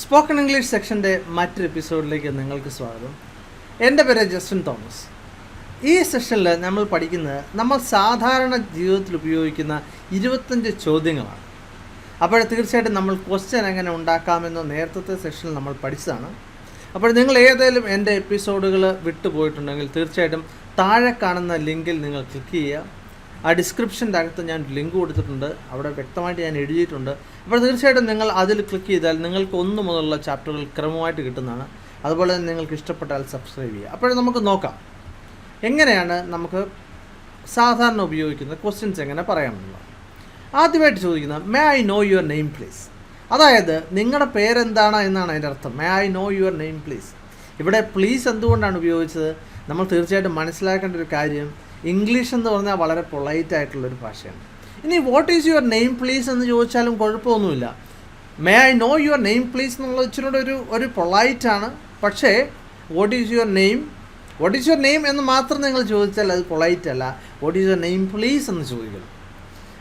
Spoken English സെക്ഷന്റെ മറ്റൊരു എപ്പിസോഡിലേക്ക് നിങ്ങൾക്ക് സ്വാഗതം. എന്റെ പേര് ജസ്റ്റിൻ തോമസ്. ഈ സെഷനിൽ നമ്മൾ പഠിക്കുന്നത് നമ്മൾ സാധാരണ ജീവിതത്തിൽ ഉപയോഗിക്കുന്ന ഇരുപത്തഞ്ച് ചോദ്യങ്ങളാണ്. അപ്പോൾ തീർച്ചയായിട്ടും നമ്മൾ ക്വസ്റ്റ്യൻ എങ്ങനെ ഉണ്ടാക്കാമെന്നോ നേരത്തെ സെഷനിൽ നമ്മൾ പഠിച്ചതാണ്. അപ്പോൾ നിങ്ങൾ ഏതെങ്കിലും എന്റെ എപ്പിസോഡുകൾ വിട്ടുപോയിട്ടുണ്ടെങ്കിൽ തീർച്ചയായിട്ടും താഴെ കാണുന്ന ലിങ്കിൽ നിങ്ങൾ ക്ലിക്ക് ചെയ്യുക. ആ ഡിസ്ക്രിപ്ഷൻ താഴത്ത് ഞാൻ ലിങ്ക് കൊടുത്തിട്ടുണ്ട്. അവിടെ വ്യക്തമായിട്ട് ഞാൻ എഴുതിയിട്ടുണ്ട്. അപ്പോൾ തീർച്ചയായിട്ടും നിങ്ങൾ അതിൽ ക്ലിക്ക് ചെയ്താൽ നിങ്ങൾക്ക് ഒന്ന് മുതലുള്ള ചാപ്റ്ററുകൾ ക്രമമായിട്ട് കിട്ടുന്നതാണ്. അതുപോലെ തന്നെ നിങ്ങൾക്ക് ഇഷ്ടപ്പെട്ടാൽ സബ്സ്ക്രൈബ് ചെയ്യുക. അപ്പോൾ നമുക്ക് നോക്കാം. എങ്ങനെയാണ് നമുക്ക് സാധാരണ ഉപയോഗിക്കുന്ന ക്വസ്റ്റ്യൻസ് എങ്ങനെ പറയാമെന്നുള്ളത്. ആദ്യമായിട്ട് ചോദിക്കുന്നത് may I know your name please അതായത് നിങ്ങളുടെ പേരെന്താണ്? എന്നാണ് അതിന്റെ അർത്ഥം. May I know your name please ഇവിടെ പ്ലീസ് എന്തുകൊണ്ടാണ് ഉപയോഗിച്ചത്? നമ്മൾ തീർച്ചയായിട്ടും മനസ്സിലാക്കേണ്ട ഒരു കാര്യം ഇംഗ്ലീഷ് എന്ന് പറഞ്ഞാൽ വളരെ പൊളൈറ്റ് ആയിട്ടുള്ളൊരു ഭാഷയാണ്. ഇനി what is your name please എന്ന് ചോദിച്ചാലും കുഴപ്പമൊന്നുമില്ല. May I know your name please എന്നുള്ള ഇച്ചിരൂടെ ഒരു ഒരു പൊളൈറ്റ് ആണ്. പക്ഷേ what is your name what is your name എന്ന് മാത്രം നിങ്ങൾ ചോദിച്ചാൽ അത് പൊളൈറ്റ് അല്ല. What is your name please എന്ന് ചോദിക്കണം.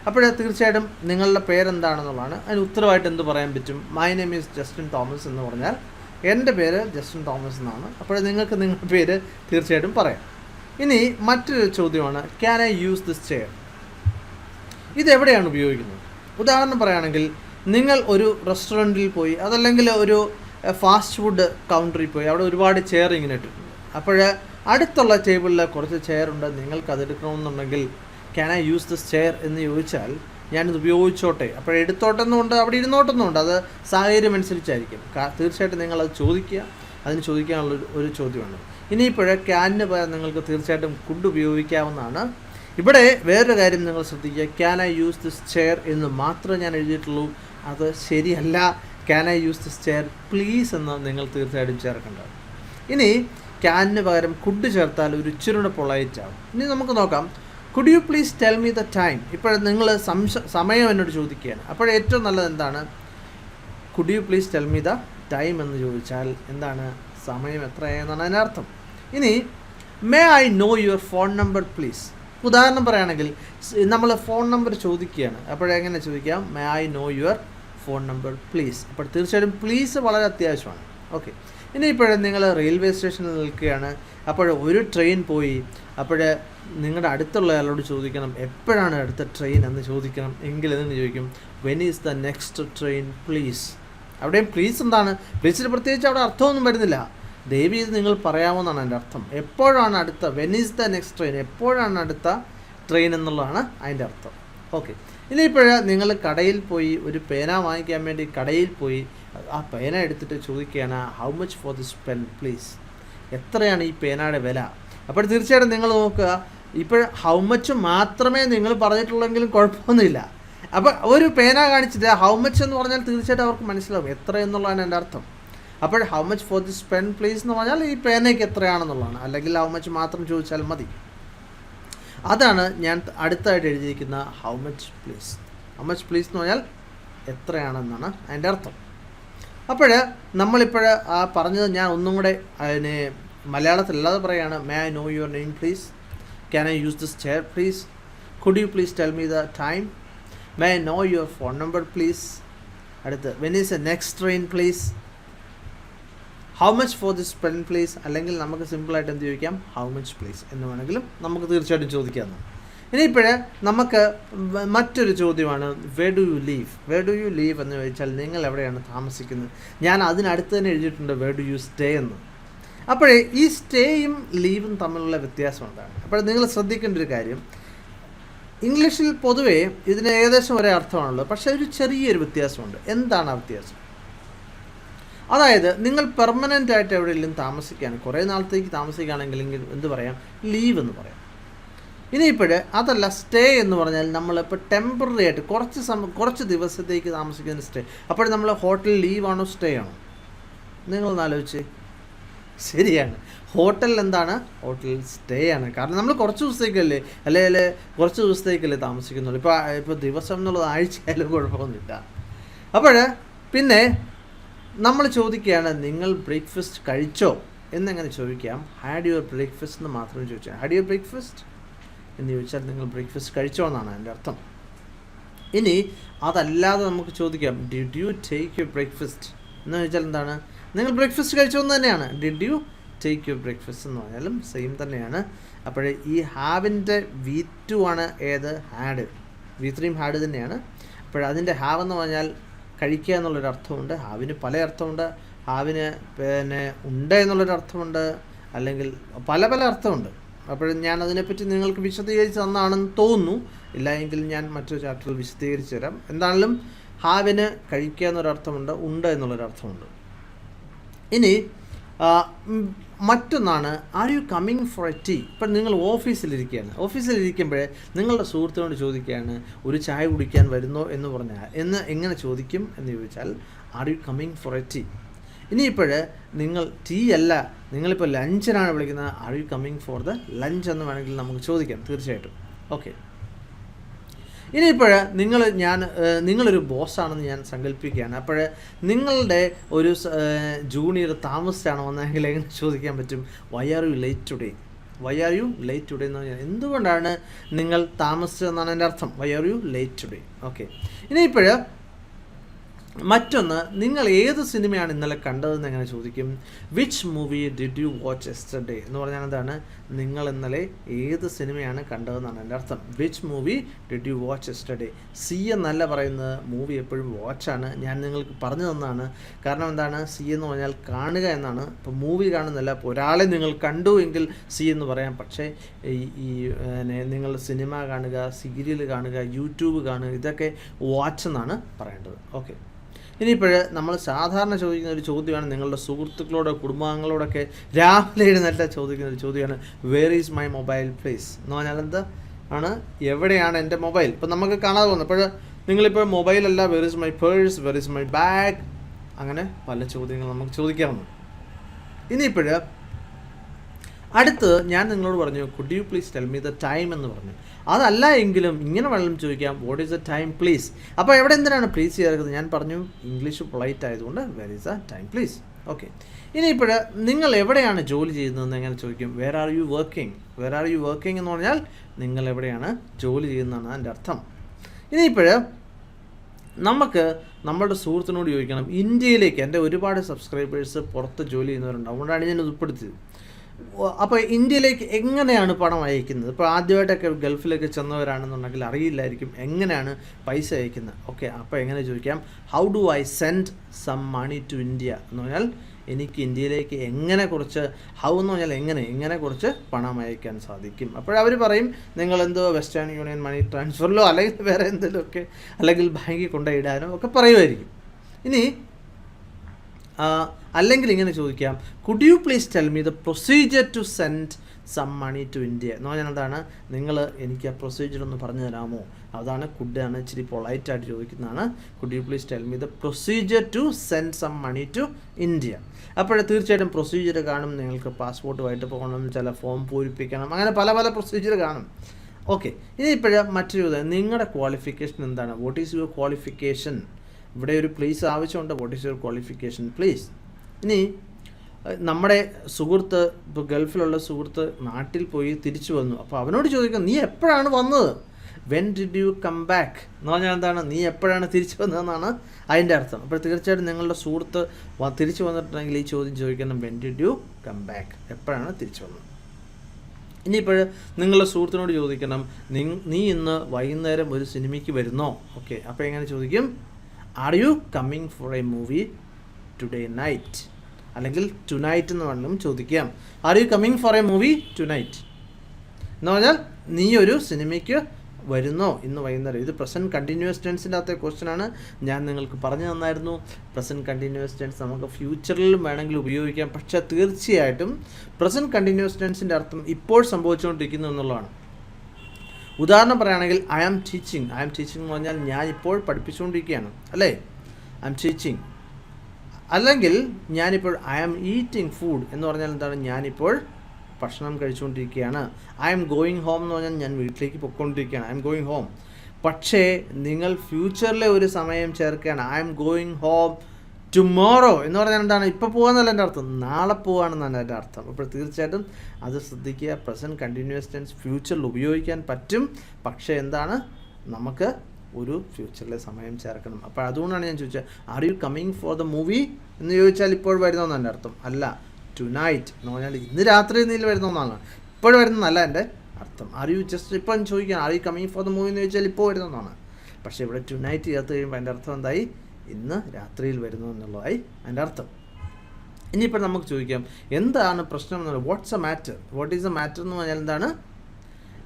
അപ്പോൾ തീർച്ചയായിട്ടും നിങ്ങളുടെ പേരെന്താണെന്നുള്ളതാണ്. അതിന് ഉത്തരവായിട്ട് എന്ത് പറയാൻ പറ്റും? My name is Justin Thomas എന്ന് പറഞ്ഞാൽ എന്റെ പേര് ജസ്റ്റിൻ തോമസ് എന്നാണ്. അപ്പോൾ നിങ്ങൾക്ക് നിങ്ങളുടെ പേര് തീർച്ചയായിട്ടും പറയാം. ഇനി മറ്റൊരു ചോദ്യമാണ് can I use this chair ഇതെവിടെയാണ് ഉപയോഗിക്കുന്നത്? ഉദാഹരണം പറയുകയാണെങ്കിൽ നിങ്ങൾ ഒരു റെസ്റ്റോറന്റിൽ പോയി അതല്ലെങ്കിൽ ഒരു ഫാസ്റ്റ് ഫുഡ് കൗണ്ടറിൽ പോയി അവിടെ ഒരുപാട് ചെയർ ഇങ്ങനെ ഇട്ടിട്ടുണ്ട്. അപ്പോൾ അടുത്തുള്ള ടേബിളിൽ കുറച്ച് ചെയർ ഉണ്ട് നിങ്ങൾക്ക് അത് എടുക്കണമെന്നുണ്ടെങ്കിൽ can I use this chair എന്ന് ചോദിച്ചാൽ ഞാനിത് ഉപയോഗിച്ചോട്ടെ. അപ്പോൾ എടുത്തോട്ടെന്നുണ്ട് അവിടെ ഇരുന്നോട്ടെന്നുണ്ട് അത് സാഹചര്യം അനുസരിച്ചായിരിക്കും തീർച്ചയായിട്ടും നിങ്ങളത് ചോദിക്കുക. അതിന് ചോദിക്കാനുള്ള ഒരു ചോദ്യമാണ്. ഇനിയിപ്പോഴേ ക്യാനിന് പകരം നിങ്ങൾക്ക് തീർച്ചയായിട്ടും കുഡ് ഉപയോഗിക്കാവുന്നതാണ്. ഇവിടെ വേറൊരു കാര്യം നിങ്ങൾ ശ്രദ്ധിക്കുക. Can I use this chair എന്ന് മാത്രമേ ഞാൻ എഴുതിയിട്ടുള്ളൂ. അത് ശരിയല്ല. Can I use this chair please എന്ന് നിങ്ങൾ തീർച്ചയായിട്ടും ചേർക്കേണ്ടത് ഇനി ക്യാനിന് പകരം കുഡ് ചേർത്താൽ ഒരു ഇച്ചിരിയുടെ പൊളൈറ്റ് ആവും. ഇനി നമുക്ക് നോക്കാം. Could you please tell me the time ഇപ്പോൾ നിങ്ങൾ സംശ സമയം എന്നോട് ചോദിക്കുകയാണ്. അപ്പോൾ ഏറ്റവും നല്ലത് എന്താണ്? Could you please tell me the time എന്ന് ചോദിച്ചാൽ എന്താണ്? സമയം എത്രയെന്നാണ് അതിനർത്ഥം. ഇനി may I know your phone number please ഉദാഹരണം പറയുകയാണെങ്കിൽ നമ്മൾ ഫോൺ നമ്പർ ചോദിക്കുകയാണ്. അപ്പോഴെങ്ങനെ ചോദിക്കാം? May I know your phone number please അപ്പോൾ തീർച്ചയായിട്ടും പ്ലീസ് വളരെ അത്യാവശ്യമാണ്. ഓക്കെ ഇനി ഇപ്പോഴും നിങ്ങൾ റെയിൽവേ സ്റ്റേഷനിൽ നിൽക്കുകയാണ്. അപ്പോൾ ഒരു ട്രെയിൻ പോയി. അപ്പോൾ നിങ്ങളുടെ അടുത്തുള്ള ആളോട് ചോദിക്കണം എപ്പോഴാണ് അടുത്ത ട്രെയിൻ എന്ന് ചോദിക്കണം. എങ്കിൽ എന്ന് ചോദിക്കും? When is the next train please അവിടെയും പ്ലീസ് എന്താണ്? പ്ലീസിന് പ്രത്യേകിച്ച് അവിടെ അർത്ഥമൊന്നും വരുന്നില്ല. ദേവി ഇത് നിങ്ങൾ പറയാമെന്നാണ് എന്റെ അർത്ഥം. എപ്പോഴാണ് അടുത്ത when is the next train എപ്പോഴാണ് അടുത്ത ട്രെയിൻ എന്നുള്ളതാണ് അതിന്റെ അർത്ഥം. ഓക്കെ ഇനിയിപ്പോഴ നിങ്ങൾ കടയിൽ പോയി ഒരു പേന വാങ്ങിക്കാൻ വേണ്ടി കടയിൽ പോയി ആ പേന എടുത്തിട്ട് ചോദിക്കുകയാണ് how much for this pen please എത്രയാണ് ഈ പേനയുടെ വില? അപ്പോൾ തീർച്ചയായിട്ടും നിങ്ങൾ നോക്കുക ഇപ്പോൾ ഹൗ മച്ച് മാത്രമേ നിങ്ങൾ പറഞ്ഞിട്ടുള്ളെങ്കിലും കുഴപ്പമൊന്നുമില്ല. അപ്പോൾ ഒരു പേന കാണിച്ചിട്ട് ഹൗ മച്ച് എന്ന് പറഞ്ഞാൽ തീർച്ചയായിട്ടും അവർക്ക് മനസ്സിലാവും എത്ര എന്നുള്ളതാണ് എന്റെ അർത്ഥം. അപ്പോൾ how much for this pen please എന്ന് പറഞ്ഞാൽ ഈ പേനയ്ക്ക് എത്രയാണെന്നുള്ളതാണ്. അല്ലെങ്കിൽ ഹൗ മച്ച് മാത്രം ചോദിച്ചാൽ മതി. അതാണ് ഞാൻ അടുത്തായിട്ട് എഴുതിയിരിക്കുന്ന how much please how much please എന്ന് പറഞ്ഞാൽ എത്രയാണെന്നാണ് അതിന്റെ അർത്ഥം. അപ്പോൾ നമ്മളിപ്പോൾ ആ പറഞ്ഞത് ഞാൻ ഒന്നും കൂടെ അതിന് മലയാളത്തിലല്ലാതെ പറയുകയാണ് may I know your name please can I use this chair please could you please tell me the time may I know your phone number please അടുത്ത് when is a next train please how much for this pen please അല്ലെങ്കിൽ നമുക്ക് സിമ്പിളായിട്ട് എന്ത് ചോദിക്കാം? How much place എന്ന് വേണമെങ്കിലും നമുക്ക് തീർച്ചയായിട്ടും ചോദിക്കാവുന്നതാണ്. ഇനിയിപ്പോഴേ നമുക്ക് മറ്റൊരു ചോദ്യമാണ് where do you live where do you live എന്ന് ചോദിച്ചാൽ നിങ്ങൾ എവിടെയാണ് താമസിക്കുന്നത്? ഞാൻ അതിനടുത്ത് തന്നെ എഴുതിയിട്ടുണ്ട് വേ ഡു യു സ്റ്റേ എന്ന്. അപ്പോഴേ ഈ സ്റ്റേയും ലീവും തമ്മിലുള്ള വ്യത്യാസം എന്താണ്? അപ്പോൾ നിങ്ങൾ ശ്രദ്ധിക്കേണ്ട ഒരു കാര്യം ഇംഗ്ലീഷിൽ പൊതുവേ ഇതിന് ഏകദേശം ഒരേ അർത്ഥമാണുള്ളത് പക്ഷേ ഒരു ചെറിയൊരു വ്യത്യാസമുണ്ട്. എന്താണ് ആ വ്യത്യാസം? അതായത് നിങ്ങൾ പെർമനന്റ് ആയിട്ട് എവിടെയെങ്കിലും താമസിക്കാൻ കുറേ നാളത്തേക്ക് താമസിക്കുകയാണെങ്കിൽ എന്ത് പറയാം? ലീവ് എന്ന് പറയാം. ഇനിയിപ്പോൾ അതല്ല സ്റ്റേ എന്ന് പറഞ്ഞാൽ നമ്മളിപ്പോൾ ടെമ്പററി ആയിട്ട് കുറച്ച് സമയം കുറച്ച് ദിവസത്തേക്ക് താമസിക്കുന്ന സ്റ്റേ അപ്പോൾ നമ്മൾ ഹോട്ടൽ ലീവാണോ സ്റ്റേ ആണോ? നിങ്ങളൊന്ന് ആലോചിച്ച്. ശരിയാണ്. ഹോട്ടൽ എന്താണ്? ഹോട്ടൽ സ്റ്റേ ആണ്. കാരണം നമ്മൾ കുറച്ച് ദിവസത്തേക്കല്ലേ അല്ലെങ്കിൽ അല്ലെ കുറച്ച് ദിവസത്തേക്കല്ലേ താമസിക്കുന്നുള്ളൂ. ഇപ്പോൾ ഇപ്പോൾ ദിവസം എന്നുള്ളത് ആഴ്ചയായാലും കുഴപ്പമൊന്നുമില്ല. അപ്പോൾ പിന്നെ നമ്മൾ ചോദിക്കുകയാണ് നിങ്ങൾ ബ്രേക്ക്ഫാസ്റ്റ് കഴിച്ചോ? എന്നെങ്ങനെ ചോദിക്കാം. ഹാഡ് യുവർ ബ്രേക്ക്ഫാസ്റ്റ് എന്ന് മാത്രം ചോദിച്ചാൽ ഹാഡ് യുവർ ബ്രേക്ക്ഫാസ്റ്റ് എന്ന് ചോദിച്ചാൽ നിങ്ങൾ ബ്രേക്ക്ഫാസ്റ്റ് കഴിച്ചോ എന്നാണ് എന്റെ അർത്ഥം. ഇനി അതല്ലാതെ നമുക്ക് ചോദിക്കാം did you take your breakfast എന്ന് ചോദിച്ചാൽ എന്താണ്? നിങ്ങൾ ബ്രേക്ക്ഫാസ്റ്റ് കഴിച്ചോ എന്ന് തന്നെയാണ്. Did you take you breakfast എന്ന് പറഞ്ഞാലും സെയിം തന്നെയാണ്. അപ്പോൾ ഈ ഹാവിന്റെ വി ടു ആണ് ഏത്? ഹാഡ് വി ത്രീം ഹാഡ് തന്നെയാണ്. അപ്പോൾ അതിന്റെ ഹാവ് എന്ന് പറഞ്ഞാൽ കഴിക്കുക എന്നുള്ളൊരു അർത്ഥമുണ്ട്. ഹാവിന് പല അർത്ഥമുണ്ട്. ഹാവിന് പിന്നെ ഉണ്ട് എന്നുള്ളൊരു അർത്ഥമുണ്ട്. അല്ലെങ്കിൽ പല പല അർത്ഥമുണ്ട്. അപ്പോൾ ഞാൻ അതിനെപ്പറ്റി നിങ്ങൾക്ക് വിശദീകരിച്ച് തന്നാണെന്ന് തോന്നുന്നു. ഇല്ല എങ്കിൽ ഞാൻ മറ്റൊരു ചാപ്റ്ററിൽ വിശദീകരിച്ച് തരാം. എന്താണെങ്കിലും ഹാവിന് കഴിക്കുക എന്നൊരർത്ഥമുണ്ട് ഉണ്ട് എന്നുള്ളൊരർത്ഥമുണ്ട്. ഇനി മറ്റൊന്നാണ് are you coming for a tea ഇപ്പം നിങ്ങൾ ഓഫീസിലിരിക്കുകയാണ്. ഓഫീസിലിരിക്കുമ്പോൾ നിങ്ങളുടെ സുഹൃത്തിനോട് ചോദിക്കുകയാണ് ഒരു ചായ കുടിക്കാൻ വരുന്നോ? എന്ന് പറഞ്ഞാൽ എന്ന് എങ്ങനെ ചോദിക്കും എന്ന് ചോദിച്ചാൽ are you coming for a tea ഇനിയിപ്പോൾ നിങ്ങൾ ടീ അല്ല നിങ്ങളിപ്പോൾ ലഞ്ചിനാണ് വിളിക്കുന്നത്. Are you coming for the lunch എന്ന് വേണമെങ്കിൽ നമുക്ക് ചോദിക്കാം തീർച്ചയായിട്ടും. ഓക്കെ ഇനിയിപ്പോൾ നിങ്ങൾ ഞാൻ നിങ്ങളൊരു ബോസാണെന്ന് ഞാൻ സങ്കല്പിക്കുകയാണ് അപ്പോൾ നിങ്ങളുടെ ഒരു ജൂനിയർ താമസിച്ചാണ് വന്നതെങ്കിൽ എങ്ങനെ ചോദിക്കാൻ പറ്റും? Why are you late today why are you late today എന്ന് പറഞ്ഞാൽ എന്തുകൊണ്ടാണ് നിങ്ങൾ താമസിച്ചതെന്നാണ് എന്റെ അർത്ഥം. Why are you late today okay ഇനിയിപ്പോൾ മറ്റൊന്ന് നിങ്ങൾ ഏത് സിനിമയാണ് ഇന്നലെ കണ്ടതെന്ന് എങ്ങനെ ചോദിക്കും? Which movie did you watch yesterday എന്ന് പറഞ്ഞാൽ എന്താണ്? നിങ്ങൾ ഇന്നലെ ഏത് സിനിമയാണ് കണ്ടതെന്നാണ് എന്റെ അർത്ഥം. Which movie did you watch yesterday see എന്നല്ല പറയുന്നത്. മൂവി എപ്പോഴും വാച്ചാണ് ഞാൻ നിങ്ങൾക്ക് പറഞ്ഞു തന്നാണ് കാരണം എന്താണ്? സി എന്ന് പറഞ്ഞാൽ കാണുക എന്നാണ്. ഇപ്പോൾ മൂവി കാണുന്നല്ല ഇപ്പോൾ ഒരാളെ നിങ്ങൾ കണ്ടു എങ്കിൽ സി എന്ന് പറയാം. പക്ഷേ ഈ നിങ്ങൾ സിനിമ കാണുക സീരിയൽ കാണുക യൂട്യൂബ് കാണുക ഇതൊക്കെ വാച്ച് എന്നാണ് പറയേണ്ടത്. ഓക്കെ ഇനിയിപ്പോൾ നമ്മൾ സാധാരണ ചോദിക്കുന്ന ഒരു ചോദ്യമാണ് നിങ്ങളുടെ സുഹൃത്തുക്കളോടോ കുടുംബാംഗങ്ങളോടൊക്കെ രാവിലെ എഴുന്നേറ്റ ചോദിക്കുന്ന ഒരു ചോദ്യമാണ് where is my mobile please എന്ന് പറഞ്ഞാൽ എന്താ? ആണ് എവിടെയാണ് എന്റെ മൊബൈൽ? ഇപ്പം നമുക്ക് കാണാതെ പോകുന്നത് അപ്പോൾ നിങ്ങളിപ്പോൾ മൊബൈലല്ല where is my purse where is my bag അങ്ങനെ പല ചോദ്യങ്ങൾ നമുക്ക് ചോദിക്കാവുന്നു. ഇനിയിപ്പോൾ അടുത്ത് ഞാൻ നിങ്ങളോട് പറഞ്ഞു could you please tell me the time എന്ന് പറഞ്ഞു. അതല്ല എങ്കിലും ഇങ്ങനെ വേണം ചോദിക്കാം what is the time please അപ്പോൾ എവിടെ എന്തിനാണ് പ്ലീസ് ചേർക്കുന്നത്? ഞാൻ പറഞ്ഞു ഇംഗ്ലീഷ് പൊളൈറ്റ് ആയതുകൊണ്ട് where is the time please okay ഇനിയിപ്പോൾ നിങ്ങൾ എവിടെയാണ് ജോലി ചെയ്യുന്നതെന്ന് എങ്ങനെ ചോദിക്കും? Where are you working where are you working എന്ന് പറഞ്ഞാൽ നിങ്ങൾ എവിടെയാണ് ജോലി ചെയ്യുന്നതാണ് എന്റെ അർത്ഥം. ഇനിയിപ്പോൾ നമുക്ക് നമ്മുടെ സുഹൃത്തിനോട് ചോദിക്കണം ഇന്ത്യയിലേക്ക് എന്റെ ഒരുപാട് സബ്സ്ക്രൈബേഴ്സ് പുറത്ത് ജോലി ചെയ്യുന്നവരുണ്ട്. അതുകൊണ്ടാണ് ഞാൻ ഉൾപ്പെടുത്തിയത്. അപ്പോൾ ഇന്ത്യയിലേക്ക് എങ്ങനെയാണ് പണം അയക്കുന്നത്? ഇപ്പോൾ ആദ്യമായിട്ടൊക്കെ ഗൾഫിലേക്ക് ചെന്നവരാണെന്നുണ്ടെങ്കിൽ അറിയില്ലായിരിക്കും എങ്ങനെയാണ് പൈസ അയക്കുന്നത്. ഓക്കെ അപ്പോൾ എങ്ങനെ ചോദിക്കാം? How do I send some money to India എന്ന് പറഞ്ഞാൽ എനിക്ക് ഇന്ത്യയിലേക്ക് എങ്ങനെ കുറച്ച് ഹൗ എന്ന് പറഞ്ഞാൽ എങ്ങനെ എങ്ങനെ കുറച്ച് പണം അയക്കാൻ സാധിക്കും? അപ്പോഴവർ പറയും നിങ്ങൾ എന്തോ വെസ്റ്റേൺ യൂണിയൻ മണി ട്രാൻസ്ഫറിലോ അല്ലെങ്കിൽ വേറെ എന്തെങ്കിലുമൊക്കെ അല്ലെങ്കിൽ ബാങ്കിൽ കൊണ്ടുപോയിടാനോ ഒക്കെ പറയുമായിരിക്കും. ഇനി അല്ലെങ്കിൽ ഇങ്ങനെ ചോദിക്കാം. Could you please tell me the procedure to send some money to India എന്ന് പറഞ്ഞാൽ എന്താണ്? നിങ്ങൾ എനിക്ക് ആ പ്രൊസീജിയർ ഒന്ന് പറഞ്ഞു തരാമോ? അതാണ് കുഡാണ് ഇച്ചിരി പൊളൈറ്റായിട്ട് ചോദിക്കുന്നതാണ്. Could you please tell me the procedure to send some money to India അപ്പോൾ തീർച്ചയായിട്ടും പ്രൊസീജിയർ കാണും. നിങ്ങൾക്ക് പാസ്പോർട്ടുമായിട്ട് പോകണം ചില ഫോം പൂരിപ്പിക്കണം അങ്ങനെ പല പല പ്രൊസീജിയർ കാണും. ഓക്കെ ഇനി ഇപ്പോഴും മറ്റൊരു നിങ്ങളുടെ ക്വാളിഫിക്കേഷൻ എന്താണ്? വാട്ട് ഈസ് യുവർ ക്വാളിഫിക്കേഷൻ ഇവിടെ ഒരു പ്ലീസ് ആവശ്യമുണ്ട്. What is your qualification please ഇനി നമ്മുടെ സുഹൃത്ത് ഇപ്പോൾ ഗൾഫിലുള്ള സുഹൃത്ത് നാട്ടിൽ പോയി തിരിച്ചു വന്നു. അപ്പോൾ അവനോട് ചോദിക്കാം നീ എപ്പോഴാണ് വന്നത്? When did you come back എന്ന് പറഞ്ഞാൽ എന്താണ്? നീ എപ്പോഴാണ് തിരിച്ചു വന്നതെന്നാണ് അതിന്റെ അർത്ഥം. അപ്പോൾ തീർച്ചയായിട്ടും നിങ്ങളുടെ സുഹൃത്ത് തിരിച്ചു വന്നിട്ടുണ്ടെങ്കിൽ ഈ ചോദ്യം ചോദിക്കണം when did you come back എപ്പോഴാണ് തിരിച്ചു വന്നത്? ഇനിയിപ്പോൾ നിങ്ങളുടെ സുഹൃത്തിനോട് ചോദിക്കണം നീ ഇന്ന് വൈകുന്നേരം ഒരു സിനിമയ്ക്ക് വരുന്നോ? ഓക്കെ. അപ്പോൾ എങ്ങനെ ചോദിക്കും? Are you coming for a movie today night അല്ലെങ്കിൽ ടു നൈറ്റ് എന്ന് വേണം ചോദിക്കാം. Are you coming for a movie tonight എന്ന് പറഞ്ഞാൽ നീ ഒരു സിനിമയ്ക്ക് വരുന്നോ? ഇന്ന് വൈകുന്നേരം. ഇത് പ്രസന്റ് കണ്ടിന്യൂസ് ടെൻസിന്റെ അകത്തെ ക്വസ്റ്റ്യൻ ആണ്. ഞാൻ നിങ്ങൾക്ക് പറഞ്ഞു തന്നായിരുന്നു. പ്രസന്റ് കണ്ടിന്യൂസ് ടെൻസ് നമുക്ക് ഫ്യൂച്ചറിലും വേണമെങ്കിൽ ഉപയോഗിക്കാം. പക്ഷേ തീർച്ചയായിട്ടും പ്രസന്റ് കണ്ടിന്യൂസ് ടെൻസിന്റെ അർത്ഥം ഇപ്പോൾ സംഭവിച്ചുകൊണ്ടിരിക്കുന്നു എന്നുള്ളതാണ്. ഉദാഹരണം പറയുകയാണെങ്കിൽ I am teaching I am teaching എന്ന് പറഞ്ഞാൽ ഞാൻ ഇപ്പോൾ പഠിപ്പിച്ചുകൊണ്ടിരിക്കുകയാണ് അല്ലേ? ഐ ആം ടീച്ചിങ് അല്ലെങ്കിൽ ഞാനിപ്പോൾ ഐ ആം ഈറ്റിംഗ് ഫുഡ് എന്ന് പറഞ്ഞാൽ എന്താണ്? ഞാനിപ്പോൾ ഭക്ഷണം കഴിച്ചുകൊണ്ടിരിക്കുകയാണ്. ഐ എം ഗോയിങ് ഹോം എന്ന് പറഞ്ഞാൽ ഞാൻ വീട്ടിലേക്ക് പൊയ്ക്കൊണ്ടിരിക്കുകയാണ്. ഐ എം ഗോയിങ് ഹോം പക്ഷേ നിങ്ങൾ ഫ്യൂച്ചറിലെ ഒരു സമയം ചേർക്കുകയാണ്. I am going home tomorrow എന്ന് പറഞ്ഞാൽ എന്താണ്? ഇപ്പോൾ പോവാന്നല്ല എന്റെ അർത്ഥം. നാളെ പോവാണെന്നാണ് എന്റെ അർത്ഥം. അപ്പോൾ തീർച്ചയായിട്ടും അത് ശ്രദ്ധിക്കുക. പ്രസന്റ് കണ്ടിന്യൂസ് ടെൻസ് ഫ്യൂച്ചറിൽ ഉപയോഗിക്കാൻ പറ്റും. പക്ഷേ എന്താണ്? നമുക്ക് ഒരു ഫ്യൂച്ചറിലെ സമയം ചേർക്കണം. അപ്പോൾ അതുകൊണ്ടാണ് ഞാൻ ചോദിച്ചത് are you coming for the movie എന്ന് ചോദിച്ചാൽ ഇപ്പോൾ വരുന്നതെന്ന് എന്റെ അർത്ഥം. അല്ല ടു നൈറ്റ് എന്ന് പറഞ്ഞാൽ ഇന്ന് രാത്രി നീ വരുന്നതെന്നാണ്. ഇപ്പോൾ വരുന്നതല്ല എന്റെ അർത്ഥം. ആർ യു ജസ്റ്റ് ഇപ്പം ചോദിക്കാൻ are you coming for the movie എന്ന് ചോദിച്ചാൽ ഇപ്പോൾ വരുന്നതെന്നാണ്. പക്ഷേ ഇവിടെ ടു നൈറ്റ് ചേർത്ത് കഴിയുമ്പോൾ എന്റെ അർത്ഥം എന്തായി? ഇന്ന് രാത്രിയിൽ വരുന്നു എന്നുള്ളതായി അതിന്റെ അർത്ഥം. ഇനിയിപ്പോൾ നമുക്ക് ചോദിക്കാം എന്താണ് പ്രശ്നം എന്നുള്ളത്? What's a matter what is a matter എന്ന് പറഞ്ഞാൽ എന്താണ്?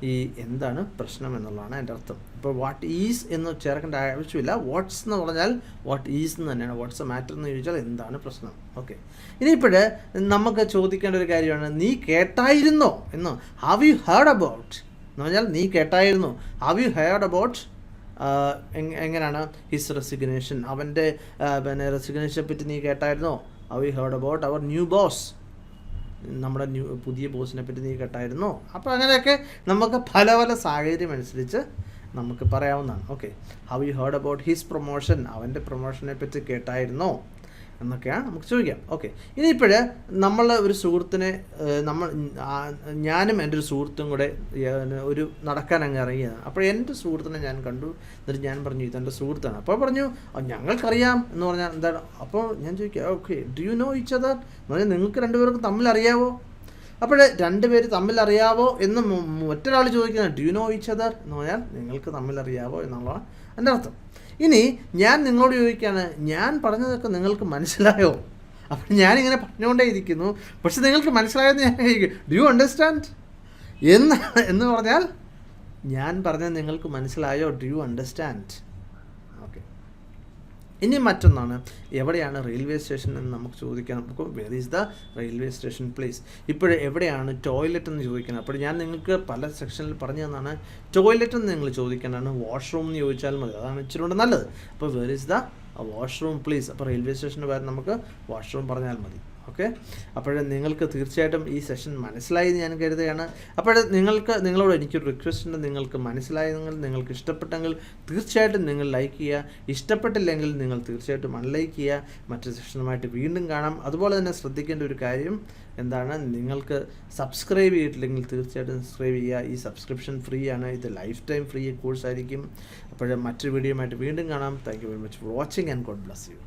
ഈ എന്താണ് പ്രശ്നം എന്നുള്ളതാണ് എന്റെ അർത്ഥം. ഇപ്പോൾ വാട്ട് ഈസ് എന്ന് ചേർക്കേണ്ട ആവശ്യമില്ല. വാട്ട്സ് എന്ന് പറഞ്ഞാൽ വാട്ട് ഈസ് എന്ന് തന്നെയാണ്. വാട്ട്സ് എ മാറ്റർ എന്ന് ചോദിച്ചാൽ എന്താണ് പ്രശ്നം? ഓക്കെ ഇനിയിപ്പോൾ നമുക്ക് ചോദിക്കേണ്ട ഒരു കാര്യമാണ് നീ കേട്ടായിരുന്നോ എന്നോ? ഹാവ് യു ഹേർഡ് അബൌട്ട് എന്ന് പറഞ്ഞാൽ നീ കേട്ടായിരുന്നു. ഹാവ് യു ഹേർഡ് അബൌട്ട് എങ്ങനെയാണ് ഹിസ് റെസിഗ്നേഷൻ? അവന്റെ പിന്നെ റെസിഗ്നേഷനെ പറ്റി നീ കേട്ടായിരുന്നോ? You heard about our new boss നമ്മുടെ ന്യൂ പുതിയ ബോസിനെ പറ്റി നീ കേട്ടായിരുന്നോ? അപ്പോൾ അങ്ങനെയൊക്കെ നമുക്ക് പല പല സാഹചര്യം അനുസരിച്ച് നമുക്ക് പറയാവുന്നതാണ്. Okay how you heard about his promotion അവന്റെ പ്രൊമോഷനെ പറ്റി കേട്ടായിരുന്നോ? എന്നൊക്കെയാണ് നമുക്ക് ചോദിക്കാം. ഓക്കെ ഇനിയിപ്പോൾ നമ്മൾ ഒരു സുഹൃത്തിനെ നമ്മൾ ഞാനും എന്റെ ഒരു സുഹൃത്തും കൂടെ ഒരു നടക്കാൻ അങ്ങ് ഇറങ്ങിയതാണ്. അപ്പോൾ എന്റെ സുഹൃത്തിനെ ഞാൻ കണ്ടു. എന്നിട്ട് ഞാൻ പറഞ്ഞു ഇത് എന്റെ സുഹൃത്താണ്. അപ്പോൾ പറഞ്ഞു "ആ, ഞങ്ങൾക്കറിയാം. എന്ന് പറഞ്ഞാൽ എന്താണ്? അപ്പോൾ ഞാൻ ചോദിക്കാം okay do you know each other എന്ന് പറഞ്ഞാൽ നിങ്ങൾക്ക് രണ്ടുപേർക്കും തമ്മിൽ അറിയാവോ? അപ്പോൾ രണ്ടുപേര് തമ്മിൽ അറിയാവോ എന്ന് മറ്റൊരാൾ ചോദിക്കുന്നത് do you know each other എന്ന് പറഞ്ഞാൽ നിങ്ങൾക്ക് തമ്മിൽ അറിയാവോ? എന്നുള്ളതാണ് എന്റെ അർത്ഥം. ഇനി ഞാൻ നിങ്ങളോട് ചോദിക്കുകയാണ് ഞാൻ പറഞ്ഞതൊക്കെ നിങ്ങൾക്ക് മനസ്സിലായോ? അപ്പം ഞാനിങ്ങനെ പറഞ്ഞുകൊണ്ടേ ഇരിക്കുന്നു. പക്ഷെ നിങ്ങൾക്ക് മനസ്സിലായെന്ന് ഞാൻ ഡു യു അണ്ടർസ്റ്റാൻഡ് എന്ന് എന്ന് പറഞ്ഞാൽ ഞാൻ പറഞ്ഞത് നിങ്ങൾക്ക് മനസ്സിലായോ? ഡു യു അണ്ടർസ്റ്റാൻഡ് ഇനി മറ്റൊന്നാണ്. എവിടെയാണ് റെയിൽവേ സ്റ്റേഷൻ എന്ന് നമുക്ക് ചോദിക്കാൻ നമുക്ക് where is the railway station please ഇപ്പോൾ എവിടെയാണ് ടോയ്ലറ്റ് എന്ന് ചോദിക്കുന്നത്? അപ്പോൾ ഞാൻ നിങ്ങൾക്ക് പല സെക്ഷനിൽ പറഞ്ഞു തന്നാണ് ടോയ്ലറ്റ് എന്ന് നിങ്ങൾ ചോദിക്കാനാണ് വാഷ്റൂം എന്ന് ചോദിച്ചാൽ മതി. അതാണ് ഇച്ചിരി കൂടെ നല്ലത്. അപ്പോൾ where is the washroom please അപ്പോൾ റെയിൽവേ സ്റ്റേഷന് പകരം നമുക്ക് വാഷ്റൂം പറഞ്ഞാൽ മതി. ഓക്കെ അപ്പോൾ നിങ്ങൾക്ക് തീർച്ചയായിട്ടും ഈ സെഷൻ മനസ്സിലായി ഞാൻ കരുതുകയാണ്. അപ്പോൾ നിങ്ങൾക്ക് നിങ്ങളോട് എനിക്കൊരു റിക്വസ്റ്റ് ഉണ്ട്. നിങ്ങൾക്ക് മനസ്സിലായെങ്കിൽ നിങ്ങൾക്ക് ഇഷ്ടപ്പെട്ടെങ്കിൽ തീർച്ചയായിട്ടും നിങ്ങൾ ലൈക്ക് ചെയ്യുക. ഇഷ്ടപ്പെട്ടില്ലെങ്കിൽ നിങ്ങൾ തീർച്ചയായിട്ടും അൺലൈക്ക് ചെയ്യുക. മറ്റു സെഷനുമായിട്ട് വീണ്ടും കാണാം. അതുപോലെ തന്നെ ശ്രദ്ധിക്കേണ്ട ഒരു കാര്യം എന്താണ്? നിങ്ങൾക്ക് സബ്സ്ക്രൈബ് ചെയ്തിട്ടില്ലെങ്കിൽ തീർച്ചയായിട്ടും സബ്സ്ക്രൈബ് ചെയ്യുക. ഈ സബ്സ്ക്രിപ്ഷൻ ഫ്രീ ആണ്. ഇത് ലൈഫ് ടൈം ഫ്രീ കോഴ്സ് ആയിരിക്കും. അപ്പോൾ മറ്റൊരു ആയിട്ട് വീണ്ടും കാണാം. Thank you very much for watching and God bless you